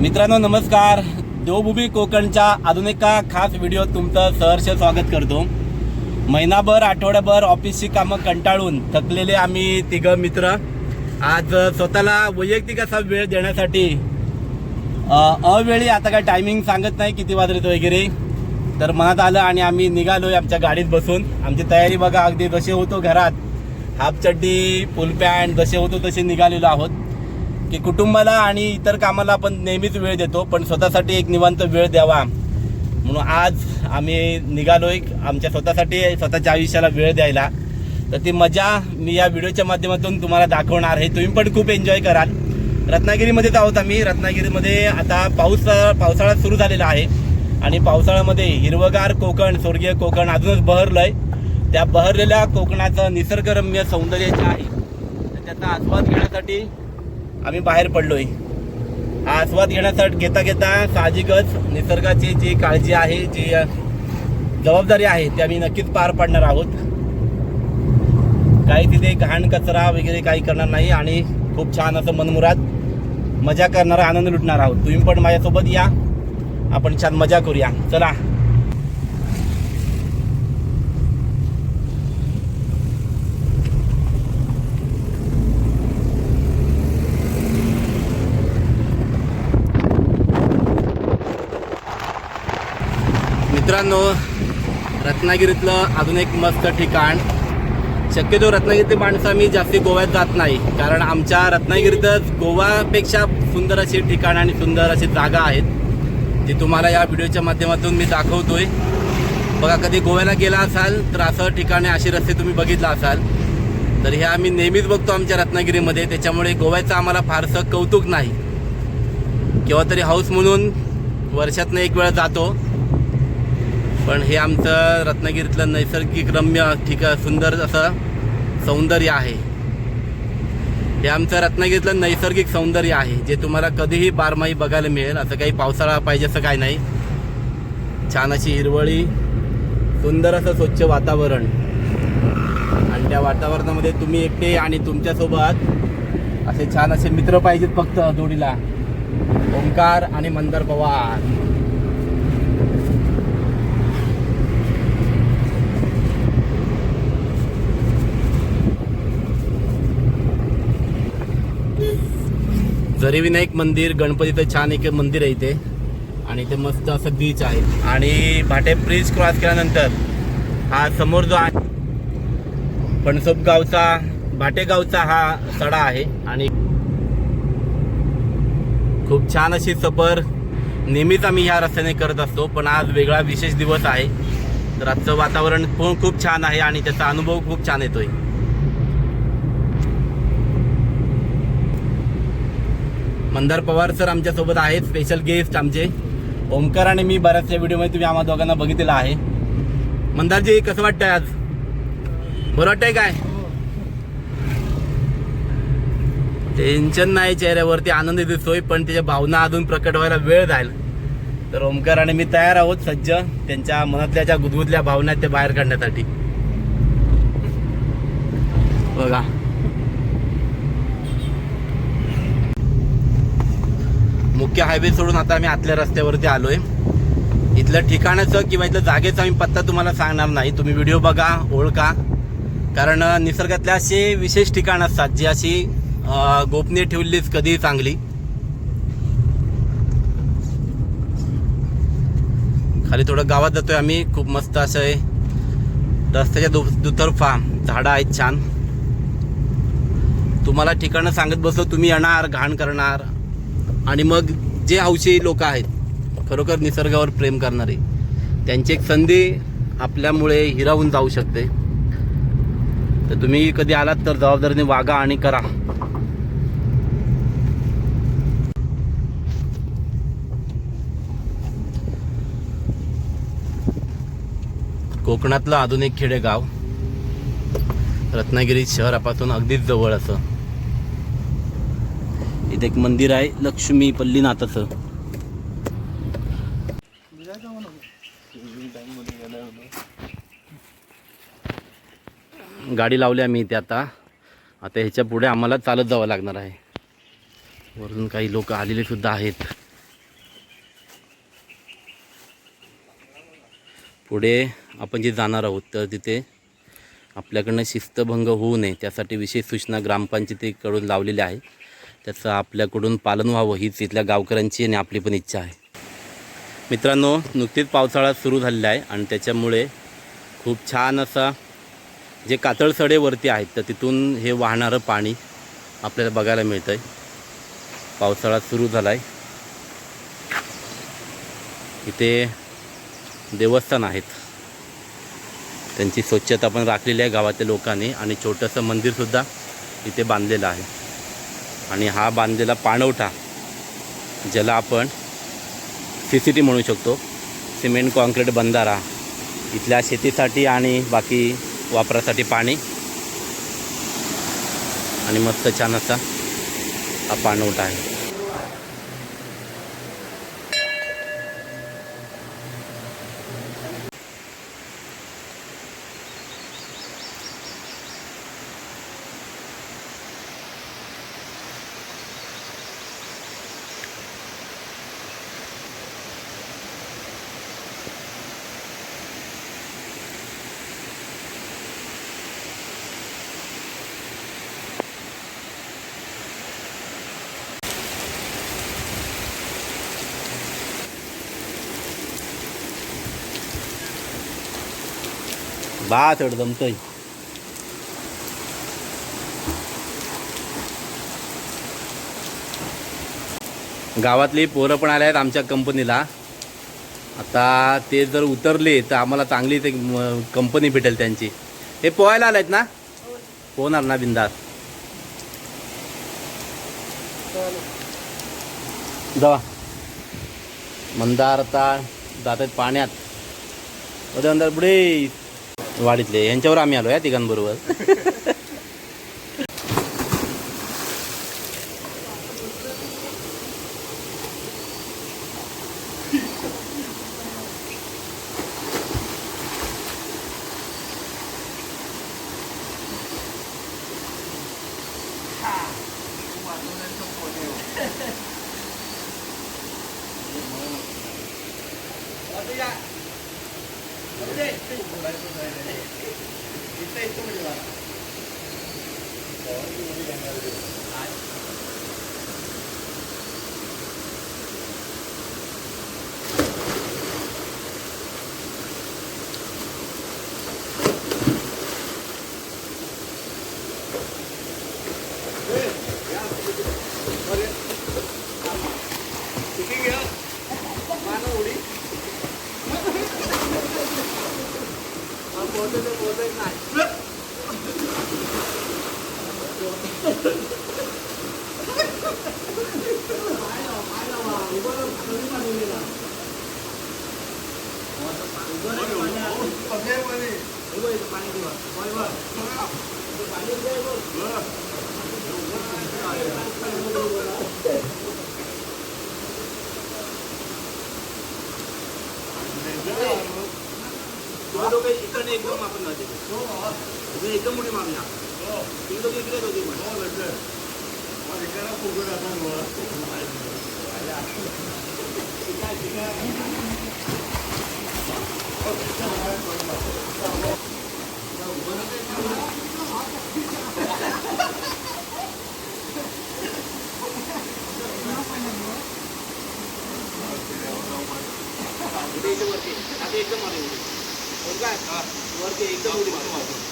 मित्रांनो नमस्कार. देवभूमी कोकणच्या अजून एका खास व्हिडिओ तुमचं सहर्ष स्वागत करतो. महिनाभर आठवड्याभर ऑफिसची कामं कंटाळून थकलेले आम्ही तिघं मित्र. आज स्वतःला वैयक्तिक असा वेळ देण्यासाठी अवेळी आता काय टायमिंग सांगत नाही किती वाजलेत वगैरे. तर मनात आलं आणि आम्ही निघालो आमच्या गाडीत बसून. आमची तयारी बघा अगदी जसे होतो घरात हाफ चड्डी फुल पॅन्ट जसे होतो तसे निघालेलो आहोत. की कुटुंबाला आणि इतर कामाला आपण नेहमीच वेळ देतो पण स्वतःसाठी एक निवांत वेळ द्यावा. म्हणून आज आम्ही निघालो एक आमच्या स्वतःसाठी स्वतःच्या आयुष्याला वेळ द्यायला. तर ती मजा मी या व्हिडिओच्या माध्यमातून तुम्हाला दाखवणार आहे. तुम्ही पण खूप एन्जॉय कराल. रत्नागिरीमध्येच आहोत आम्ही. रत्नागिरीमध्ये आता पाऊस पावसाळा सुरू झालेला आहे. आणि पावसाळ्यामध्ये हिरवगार कोकण स्वर्गीय कोकण अजूनच बहरलंय. त्या बहरलेल्या कोकणाचं निसर्गरम्य सौंदर्य जे आहे त्याचा आस्वाद घेण्यासाठी आम्ही बाहेर पडलोय. हा आस्वाद घेण्यासाठी घेता घेता साहजिकच निसर्गाची जी काळजी आहे जी जबाबदारी आहे ती आम्ही नक्कीच पार पाडणार आहोत. काही तिथे घाण कचरा वगैरे काही करणार नाही आणि खूप छान असं मनमुराद मजा करणारा आनंद लुटणार आहोत. तुम्ही पण माझ्यासोबत या. आपण छान मजा करूया. चला. मित्रांनो रत्नागिरीतलं अजून एक मस्त ठिकाण. शक्यतो रत्नागिरीतली माणसं आम्ही जास्ती गोव्यात जात नाही. कारण आमच्या रत्नागिरीतच गोवापेक्षा सुंदर अशी ठिकाण आणि सुंदर अशी जागा आहेत. ते तुम्हाला या व्हिडिओच्या माध्यमातून मी दाखवतोय. बघा कधी गोव्याला गेला असाल तर असं ठिकाणी असे रस्ते तुम्ही बघितला असाल. तर हे आम्ही नेहमीच बघतो आमच्या रत्नागिरीमध्ये. त्याच्यामुळे गोव्याचं आम्हाला फारसं कौतुक नाही. केव्हा तरी हाऊस म्हणून वर्षातनं एक वेळा जातो. पण हे आमचं रत्नागिरीतलं नैसर्गिक रम्य ठिका सुंदर असं सौंदर्य आहे. हे आमचं रत्नागिरीतलं नैसर्गिक सौंदर्य आहे जे तुम्हाला कधीही बारमाही बघायला मिळेल. असं काही पावसाळा पाहिजे असं काही नाही. छान अशी हिरवळी सुंदर असं स्वच्छ वातावरण. आणि त्या वातावरणामध्ये तुम्ही एकटे आणि तुमच्यासोबत असे छान असे मित्र पाहिजेत फक्त जोडीला. ओंकार आणि मंदार पवार. झरीविनायक मंदिर गणपतीचं छान एक मंदिर आहे इथे. आणि इथे मस्त असं बीच आहे. आणि भाटे ब्रिज क्रॉस केल्यानंतर हा समोर जो आहे पणसोप गावचा भाटे गावचा हा सडा आहे. आणि खूप छान अशी सफर नेहमीच आम्ही ह्या रस्त्याने करत असतो पण आज वेगळा विशेष दिवस आहे. तर आजचं वातावरण पण खूप छान आहे आणि त्याचा अनुभव खूप छान येतोय. मंदार पवार सर आमच्यासोबत आहेत स्पेशल गेस्ट आमचे. ओमकार आणि मी बऱ्याचशा व्हिडिओमध्ये तुम्ही आम्हा दोघांना बघितलेलं आहे. मंदारजी कसं वाटतंय आज? बरं वाटतंय काय? टेन्शन नाही चेहऱ्यावरती आनंद दिसतोय पण त्याच्या भावना अजून प्रकट व्हायला वेळ जाईल. तर ओमकार आणि मी तयार आहोत सज्ज त्यांच्या मनातल्या ज्या गुदगुदल्या भावना आहेत त्या बाहेर काढण्यासाठी. बघा. मुख्य हायवे सोडून आता आम्ही आतल्या रस्त्यावरती आलोय. इथलं ठिकाणाचं किंवा इथलं जागेचा आम्ही पत्ता तुम्हाला सांगणार नाही. तुम्ही व्हिडिओ बघा ओळखा. कारण निसर्गातले असे विशेष ठिकाण असतात जी अशी गोपनीय ठेवलीच कधीही चांगली. खाली थोडं गावात जातोय आम्ही. खूप मस्त असं आहे. रस्त्याच्या दु दुतर्फा. झाडं आहेत छान. तुम्हाला ठिकाणं सांगत बसलो तुम्ही येणार घाण करणार. आणि मग जे हौशी लोक आहेत खरोखर निसर्गावर प्रेम करणारे त्यांची एक संधी आपल्यामुळे हिरावून जाऊ शकते. तर तुम्ही कधी आलात तर जबाबदारीने वागा आणि करा. कोकणातलं अजून एक खेडेगाव रत्नागिरी शहरापासून अगदीच जवळ असं. इथे एक मंदिर आहे लक्ष्मी पल्लीनाथाचं. गाडी लावली आम्ही इथे आता. आता ह्याच्या पुढे आम्हाला चालत जावं लागणार आहे. वरून काही लोक आलेले सुद्धा आहेत. पुढे आपण जे जाणार आहोत तर तिथे आपल्याकडनं शिस्तभंग होऊ नये त्यासाठी विशेष सूचना ग्रामपंचायतीकडून लावलेल्या आहे त्याचं आपल्याकडून पालन व्हावं हीच इथल्या गावकऱ्यांची आणि आपली पण इच्छा आहे. मित्रांनो नुकतीच पावसाळा सुरू झालेला आहे आणि त्याच्यामुळे खूप छान असा जे कातळसडे वरती आहेत तर तिथून हे वाहणारं पाणी आपल्याला बघायला मिळतं आहे पावसाळा सुरू झाला आहे इथे देवस्थान आहेत. त्यांची स्वच्छता पण राखलेली आहे गावातल्या लोकांनी आणि छोटंसं मंदिरसुद्धा इथे बांधलेलं आहे. आणि हा बांधलेला पाणवठा ज्याला आपण सी सी टी म्हणू शकतो सिमेंट कॉन्क्रीट बंधारा इथल्या शेतीसाठी आणि बाकी वापरासाठी पाणी आणि मस्त छान असा हा पाणवठा आहे. बा तेवढं जमतंय गावातली पोरं पण आले आहेत आमच्या कंपनीला. आता ते जर उतरले तर आम्हाला चांगली ते कंपनी भेटेल त्यांची. हे पोहायला आले आहेत ना? पोहणार ना बिंदास. जावा. मंदार आता जात आहेत पाण्यात. उद्या मंदार पुढे. वाडीतले यांच्यावर आम्ही आलो या तिघांबरोबर. ഇഷ്ടം ഇഷ്ടപ്പെടുന്നതാണ് 我这我在买。एकदम मोठी मागण्या तुम्ही दोघे इकडे दोघे पण इथे इथे वरती आता एकदम मागे उडी. वर काय वरती एकदम उडी मागे वर करा एकदम.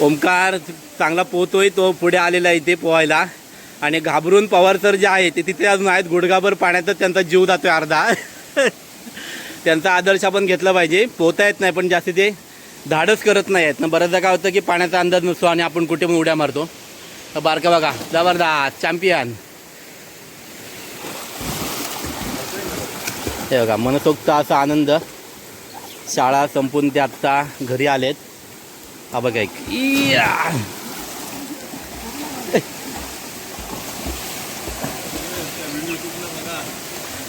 ओमकार चांगला पोहतोय तो पुढे आलेला आहे इथे पोहायला. आणि घाबरून पवार सर जे आहे ते तिथे अजून आहेत. गुडघाभर पाण्यातच त्यांचा जीव जातोय अर्धा. त्यांचा आदर्श आपण घेतला पाहिजे. पोहता येत नाही पण जास्ती ते धाडस करत नाही आहेत. ना बऱ्याचदा काय होतं की पाण्याचा अंदाज नसतो आणि आपण कुठे पण उड्या मारतो. बारका बघा जबरदस्त चॅम्पियन. हे बघा मनसोक्त असा आनंद. शाळा संपून ते आत्ता घरी आलेत. हा बघा एक.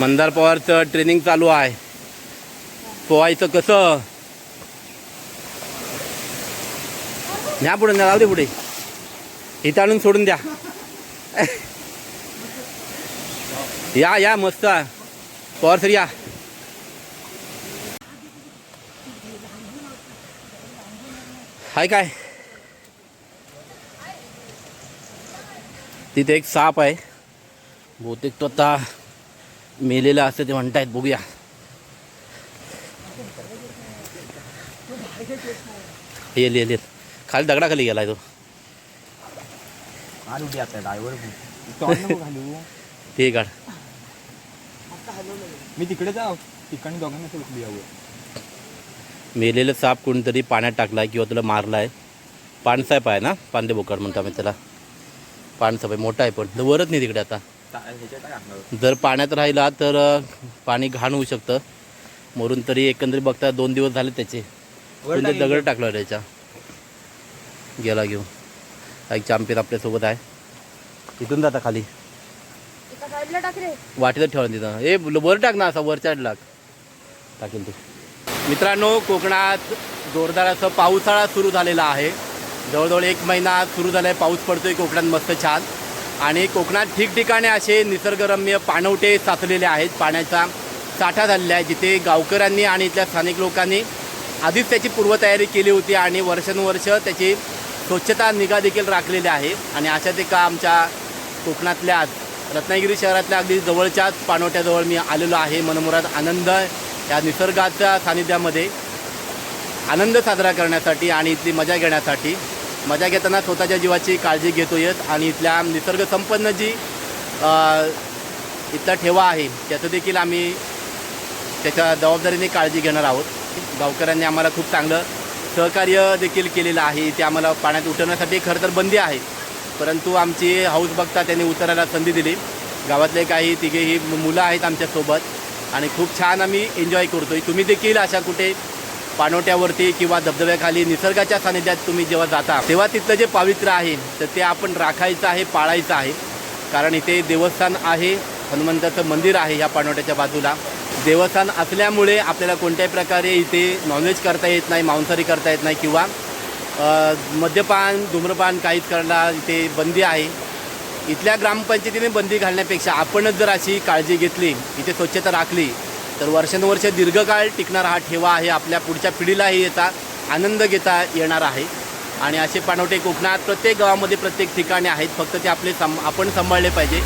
मंदार पवारचं ट्रेनिंग चालू आहे. पोहायचं कसं? न्या पुढे न्या लाव दे पुढे. इथं आणून सोडून द्या. या या मस्त. आहे. पवार सर या. हाय काय? तिथे एक साप आहे. बहुतेक तो आता मेलेला असं ते म्हणतायत बघूया. येल येल येल खाली दगडाखाली गेलाय तो. घालू दे आता ड्रायव्हर घालू ते काढ. मी तिकडे जाऊ तिकडे दोघांना सोडली यावं मेलेलं साप कोणतरी पाण्यात टाकलाय किंवा तुला मारलाय. पाणसाप आहे ना? पांदे बोकड म्हणतो आम्ही त्याला. पाणसाप आहे मोठा आहे पण. तो वरच नाही तिकडे आता. जर पाण्यात राहिला तर पाणी घाण होऊ शकतं. मरून तरी एकंदरीत बघता दोन दिवस झाले त्याचे. दगड टाकला त्याच्या. गेला घेऊन. एक चॅम्पियन आपल्यासोबत आहे. इथून जाता खाली. वाटेतच ठेवा तिथं. ए वर टाक ना असा वरच्या लाग. टाकेल तू. मित्रांनो कोकणात जोरदार असं पावसाळा सुरू झालेला आहे. जवळजवळ एक महिना सुरू झाला आहे पाऊस पडतोय कोकणात मस्त छान. आणि कोकणात ठिकठिकाणी असे निसर्गरम्य पाणवटे साचलेले आहेत. पाण्याचा साठा झालेला आहे. जिथे गावकऱ्यांनी आणि इथल्या स्थानिक लोकांनी आधीच त्याची पूर्वतयारी केली होती आणि वर्षानुवर्ष त्याची स्वच्छता निगा देखील राखलेली आहे आणि अशाच एका आमच्या कोकणातल्या रत्नागिरी शहरातल्या अगदी जवळच्याच पाणवट्याजवळ मी आलेलो आहे. मनमुरात आनंद या निसर्गाच्या सानिध्यामध्ये आनंद साजरा करण्यासाठी आणि इथली मजा घेण्यासाठी. मजा घेताना स्वतःच्या जीवाची काळजी घेतो येत आणि इथल्या निसर्गसंपन्न जी इथला ठेवा आहे त्याचं देखील आम्ही त्याच्या जबाबदारीने काळजी घेणार आहोत. गावकऱ्यांनी आम्हाला खूप चांगलं सहकार्य देखील केलेलं आहे. ते आम्हाला पाण्यात उतरण्यासाठी खरं तर बंदी आहे. परंतु आमची हाऊस बघता त्यांनी उतरायला संधी दिली. गावातले काही तिघेही मुलं आहेत आमच्यासोबत. आणि खूप छान आम्ही एन्जॉय करतोय. तुम्ही देखील अशा कुठे पाणवट्यावरती किंवा धबधब्याखाली निसर्गाच्या सानिध्यात तुम्ही जेव्हा जाता तेव्हा तिथलं जे पावित्र्य आहे तर ते आपण राखायचं आहे पाळायचं आहे. कारण इथे देवस्थान आहे हनुमंताचं मंदिर आहे ह्या पाणवट्याच्या बाजूला. देवस्थान असल्यामुळे आपल्याला कोणत्याही प्रकारे इथे नॉनव्हेज करता येत नाही मांसाहारी करता येत नाही किंवा मद्यपान धूम्रपान काहीच करायला इथे बंदी आहे. इथल्या ग्रामपंचायतीने बंदी घालण्यापेक्षा आपणच जर अशी काळजी घेतली इथे स्वच्छता राखली तर वर्षानुवर्ष दीर्घकाळ टिकणारा हा ठेवा आहे. आपल्या पुढच्या पिढीलाही येता आनंद घेता येणार आहे. आणि असे पाणवटे कोकणात प्रत्येक गावामध्ये प्रत्येक ठिकाणी आहेत. फक्त ते आपले सम आपण सांभाळले पाहिजे.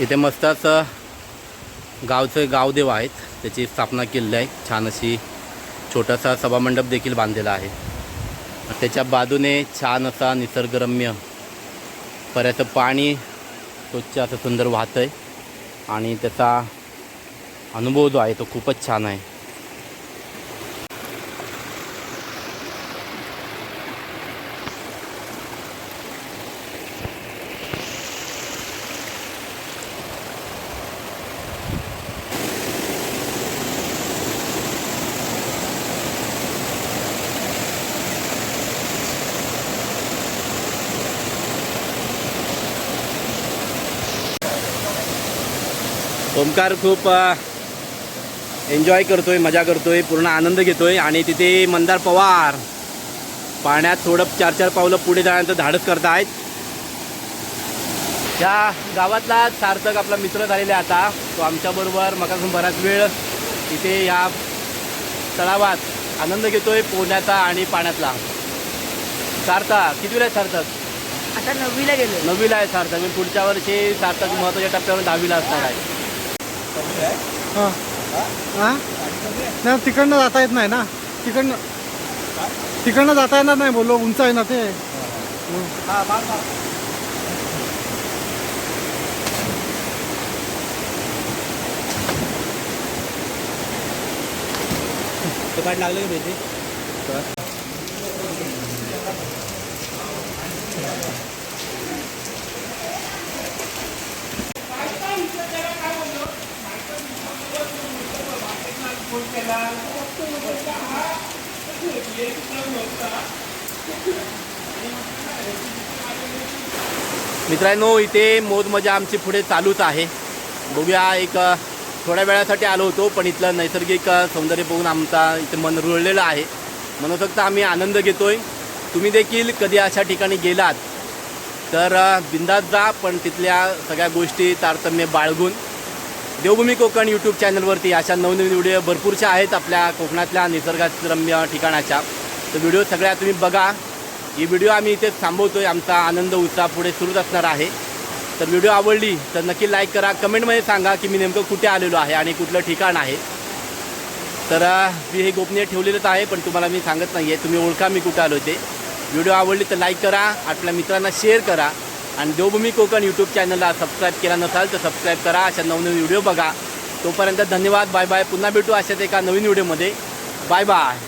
इथे मस्त असं गावचं गावदेव आहेत. त्याची स्थापना केलेली आहे. छान अशी छोटासा सभामंडप देखील बांधलेला आहे. त्याच्या बाजूने छान असा निसर्गरम्य पर्याचं पाणी स्वच्छ असं सुंदर वाहतं आहे आणि त्याचा अनुभव जो आहे तो खूपच छान आहे. ओमकार खूप एन्जॉय करतोय मजा करतोय पूर्ण आनंद घेतोय आणि तिथे मंदार पवार पाण्यात थोडं चार चार पावलं पुढे जाण्याचं धाडस करतायत. त्या गावातला सार्थक आपला मित्र झालेला आहे आता. तो आमच्याबरोबर मगासून बराच वेळ इथे या तळावात आनंद घेतोय पोहण्याचा आणि पाण्यातला. सार्थक किती वेळ आहे सार्थक? आता नववीला गेलो नववीला आहे सार्थक. मी पुढच्या वर्षी सार्थक महत्त्वाच्या टप्प्यावर दहावीला असणार आहे. हां? हां? नाही तिकडनं जाता येत नाही ना. तिकडनं तिकडनं जाता येणार नाही बोललो उंच आहे ना ते. लागलं का मित्रांनो इथे मोजमजा आमची पुढे चालूच आहे. बघूया एक थोड्या वेळासाठी आलो होतो पण इथलं नैसर्गिक सौंदर्य बघून आमचा इथे मन रुळलेलं आहे. म्हणू शकता आम्ही आनंद घेतोय. तुम्ही देखील कधी अशा ठिकाणी गेलात तर बिंदात जा पण तिथल्या सगळ्या गोष्टी तारतम्य बाळगून. देवभूमी कोकण यूट्यूब चॅनलवरती अशा नवनवीन व्हिडिओ भरपूरशा आहेत आपल्या कोकणातल्या निसर्गरम्य ठिकाणाच्या. तर व्हिडिओ सगळ्या तुम्ही बघा. ही व्हिडिओ आम्ही ते थांबवतो आहे आमचा आनंद उत्साह पुढे सुरूच असणार आहे. तर व्हिडिओ आवडली तर नक्की लाईक करा. कमेंटमध्ये सांगा की मी नेमकं कुठे आलेलो आहे आणि कुठलं ठिकाण आहे. तर मी हे गोपनीय ठेवलेलंच आहे पण तुम्हाला मी सांगत नाही आहे तुम्ही ओळखा मी कुठं आलो ते. व्हिडिओ आवडली तर लाईक करा. आपल्या मित्रांना शेअर करा. आणि देवभूमी कोकण यूट्यूब चॅनलला सबस्क्राईब केला नसाल तर सबस्क्राईब करा. अशा नवनवीन व्हिडिओ बघा. तोपर्यंत धन्यवाद. बाय बाय पुन्हा भेटू अशाच एका नवीन व्हिडिओमध्ये बाय बाय